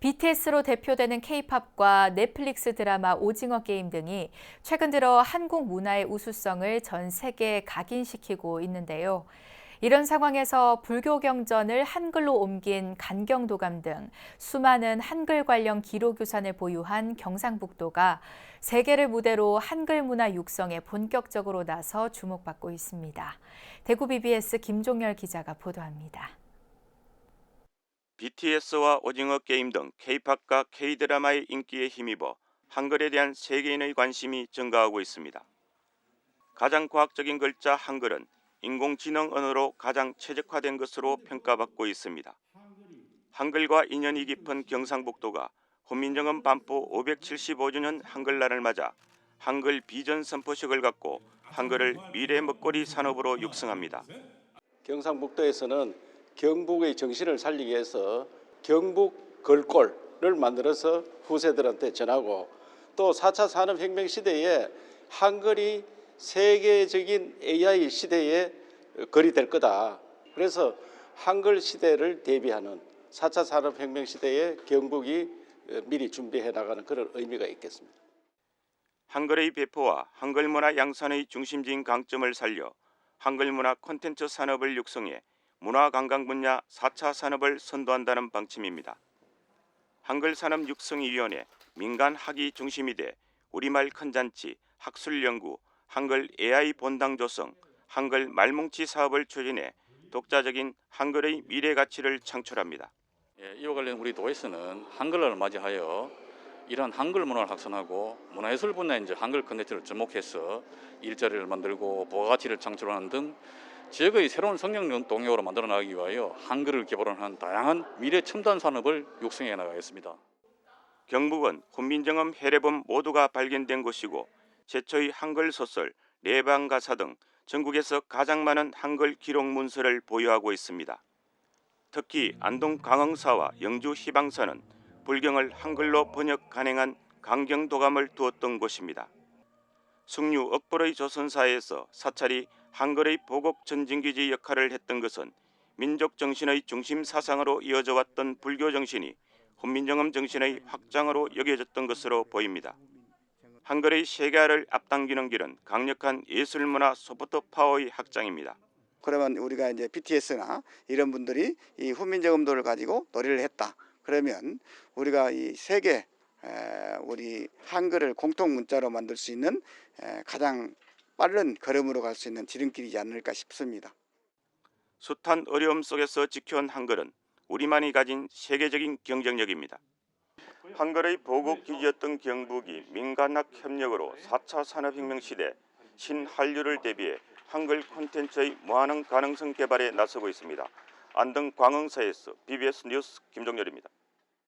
BTS로 대표되는 K-팝과 넷플릭스 드라마 오징어 게임 등이 최근 들어 한국 문화의 우수성을 전 세계에 각인시키고 있는데요. 이런 상황에서 불교 경전을 한글로 옮긴 간경도감 등 수많은 한글 관련 기록 유산을 보유한 경상북도가 세계를 무대로 한글 문화 육성에 본격적으로 나서 주목받고 있습니다. 대구 BBS 김종열 기자가 보도합니다. BTS와 오징어 게임 등 K-팝과 K-드라마의 인기에 힘입어 한글에 대한 세계인의 관심이 증가하고 있습니다. 가장 과학적인 글자 한글은 인공지능 언어로 가장 최적화된 것으로 평가받고 있습니다. 한글과 인연이 깊은 경상북도가 훈민정음 반포 575주년 한글날을 맞아 한글 비전 선포식을 갖고 한글을 미래 먹거리 산업으로 육성합니다. 경상북도에서는 경북의 정신을 살리기 위해서 경북 걸골을 만들어서 후세들한테 전하고 또 4차 산업혁명 시대에 한글이 세계적인 AI 시대에 거리 될 거다. 그래서 한글 시대를 대비하는 4차 산업혁명 시대에 경북이 미리 준비해 나가는 그런 의미가 있겠습니다. 한글의 배포와 한글 문화 양산의 중심지인 강점을 살려 한글 문화 콘텐츠 산업을 육성해 문화 관광 분야 4차 산업을 선도한다는 방침입니다. 한글 산업 육성위원회 민간 학위 중심이 돼 우리말 큰잔치, 학술 연구, 한글 AI 본당 조성, 한글 말뭉치 사업을 추진해 독자적인 한글의 미래 가치를 창출합니다. 예, 이와 관련 우리 도에서는 한글날을 맞이하여 이러한 한글 문화를 확산하고 문화예술 분야에 이제 한글 컨텐츠를 접목해서 일자리를 만들고 부가가치를 창출하는 등 지역의 새로운 성장 동력으로 만들어 나가기 위하여 한글을 기반으로 다양한 미래 첨단 산업을 육성해 나가겠습니다. 경북은 훈민정음 해례본 모두가 발견된 곳이고 최초의 한글 소설, 내방 가사 등 전국에서 가장 많은 한글 기록 문서를 보유하고 있습니다. 특히 안동 강흥사와 영주 희방사는 불경을 한글로 번역 가능한 강경도감을 두었던 곳입니다. 숙류 억벌의 조선사에서 사찰이 한글의 보국 전진기지 역할을 했던 것은 민족 정신의 중심 사상으로 이어져 왔던 불교 정신이 훈민정음 정신의 확장으로 여겨졌던 것으로 보입니다. 한글의 세계화를 앞당기는 길은 강력한 예술문화 소프트 파워의 확장입니다. 그러면 우리가 이제 BTS나 이런 분들이 이 훈민정음도를 가지고 노래를 했다. 그러면 우리가 이 세계 에, 우리 한글을 공통 문자로 만들 수 있는 에, 가장 빠른 걸음으로 갈 수 있는 지름길이지 않을까 싶습니다. 숱한 어려움 속에서 지켜온 한글은 우리만이 가진 세계적인 경쟁력입니다. 한글의 보국 기지였던 경북이 민간학 협력으로 4차 산업혁명 시대 신한류를 대비해 한글 콘텐츠의 무한한 가능성 개발에 나서고 있습니다. 안동 광흥사에서 BBS 뉴스 김종열입니다.